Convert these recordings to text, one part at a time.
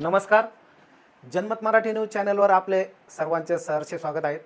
नमस्कार. जनमत मराठी न्यूज चॅनलवर आपले सर्वांचे सहर्षे स्वागत आहे.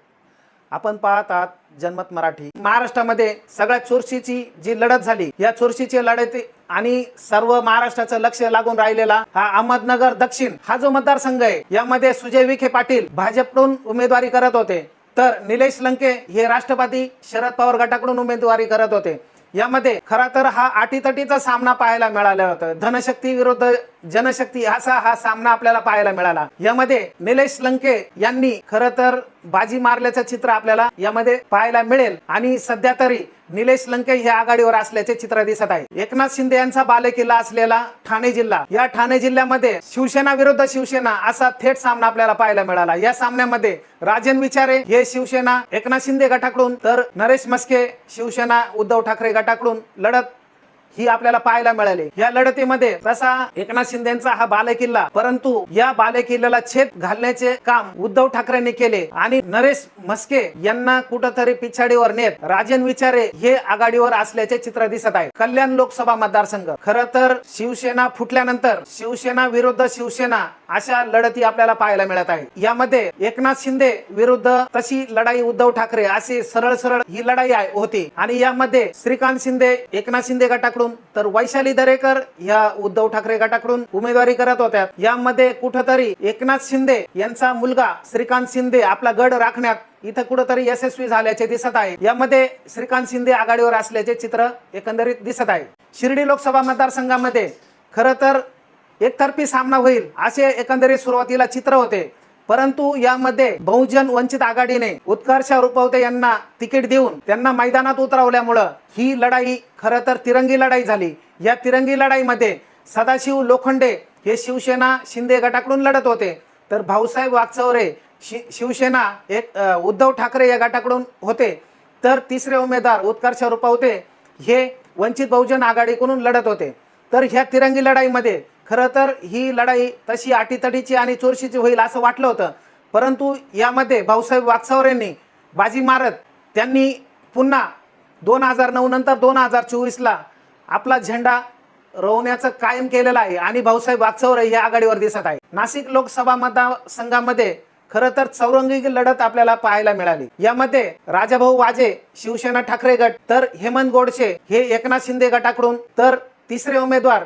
आपण पाहत आहात जनमत मराठी. महाराष्ट्रामध्ये सगळ्यात चोरशीची जी लढत झाली या चोरशीची लढत आणि सर्व महाराष्ट्राचं लक्ष लागून राहिलेला हा अहमदनगर दक्षिण हा जो मतदारसंघ आहे यामध्ये सुजय विखे पाटील भाजपकडून उमेदवारी करत होते. तर निलेश लंके हे राष्ट्रवादी शरद पवार गटाकडून उमेदवारी करत होते. यामध्ये खरा तर हा अटीतटीचा सामना पाहायला मिळाला होता. धनशक्ती विरुद्ध जनशक्ती असा हा सामना आपल्याला पाहायला मिळाला. यामध्ये निलेश लंके यांनी खर तर बाजी मारल्याचं चित्र आपल्याला यामध्ये पाहायला मिळेल. आणि सध्या तरी निलेश लंके हे आघाडीवर असल्याचे चित्र दिसत आहे. एकनाथ शिंदे यांचा बालेकिल्ला असलेला ठाणे जिल्हा या ठाणे जिल्ह्यामध्ये शिवसेना विरुद्ध शिवसेना असा थेट सामना आपल्याला पाहायला मिळाला. या सामन्यामध्ये राजन विचारे हे शिवसेना एकनाथ शिंदे गटाकडून तर नरेश मस्के शिवसेना उद्धव ठाकरे गटाकडून लढत ही आपल्याला पाहायला मिळाली. या लढतीमध्ये तसा एकनाथ शिंदेचा हा बालेकिल्ला परंतु या बालेकिल्ल्याला छेद घालण्याचे काम उद्धव ठाकरेंनी केले आणि नरेश म्हस्के यांना कुठंतरी पिछाडीवर नेत राजन विचारे हे आघाडीवर असल्याचे चित्र दिसत आहे. कल्याण लोकसभा मतदारसंघ. खर तर शिवसेना फुटल्यानंतर शिवसेना विरुद्ध शिवसेना अशा लढती आपल्याला पाहायला मिळत आहे. यामध्ये एकनाथ शिंदे विरुद्ध तशी लढाई उद्धव ठाकरे अशी सरळ सरळ ही लढाई होती. आणि यामध्ये श्रीकांत शिंदे एकनाथ शिंदे गटाकडून तर वैशाली दरेकर या उद्धव ठाकरे गटाकडून उमेदवारी करत होत्या. यामध्ये कुठंतरी एकनाथ शिंदे यांचा मुलगा श्रीकांत शिंदे आपला गड राखण्यात इथं कुठंतरी यशस्वी झाल्याचे दिसत आहे. यामध्ये श्रीकांत शिंदे आघाडीवर असल्याचे चित्र एकंदरीत दिसत आहे. शिर्डी लोकसभा मतदारसंघामध्ये खरं तर एकतर्फी सामना होईल असे एकंदरीत सुरुवातीला चित्र होते. परंतु यामध्ये बहुजन वंचित आघाडीने उत्कर्ष रुपवते यांना तिकीट देऊन त्यांना मैदानात उतरवल्यामुळं ही लढाई खरं तर तिरंगी लढाई झाली. या तिरंगी लढाईमध्ये सदाशिव लोखंडे हे शिवसेना शिंदे गटाकडून लढत होते. तर भाऊसाहेब वागचौरे शि शिवसेना एक उद्धव ठाकरे या गटाकडून होते. तर तिसरे उमेदवार उत्कर्ष रुपवते हे वंचित बहुजन आघाडीकडून लढत होते. तर ह्या तिरंगी लढाईमध्ये खरं तर ही लढाई तशी आटीतटीची आणि चोरशीची होईल असं वाटलं होतं. परंतु यामध्ये भाऊसाहेब वागसावरेंनी बाजी मारत त्यांनी पुन्हा दोन हजार नऊ नंतर दोन हजार चोवीसला आपला झेंडा रोवण्याचं कायम केलेलं आहे आणि भाऊसाहेब वागचौरे हे आघाडीवर दिसत आहे. नाशिक लोकसभा मतदारसंघामध्ये खरं तर चौरंगी लढत आपल्याला पाहायला मिळाली. यामध्ये राजाभाऊ वाजे शिवसेना ठाकरे गट तर हेमंत गोडसे हे एकनाथ शिंदे गटाकडून तर तिसरे उमेदवार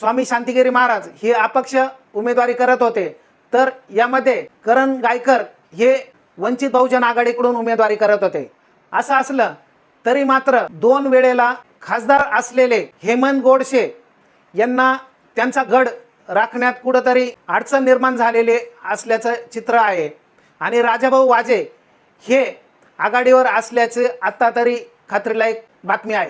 स्वामी शांतिगिरी महाराज हे अपक्ष उमेदवारी करत होते. तर यामध्ये करण गायकर हे वंचित बहुजन आघाडीकडून उमेदवारी करत होते. असं असलं तरी मात्र दोन वेळेला खासदार असलेले हेमंत गोडसे यांना त्यांचा गड राखण्यात कुठंतरी अडचण निर्माण झालेले असल्याचं चित्र आहे. आणि राजाभाऊ वाजे हे आघाडीवर असल्याचे आत्ता तरी खात्रीलायक बातमी आहे.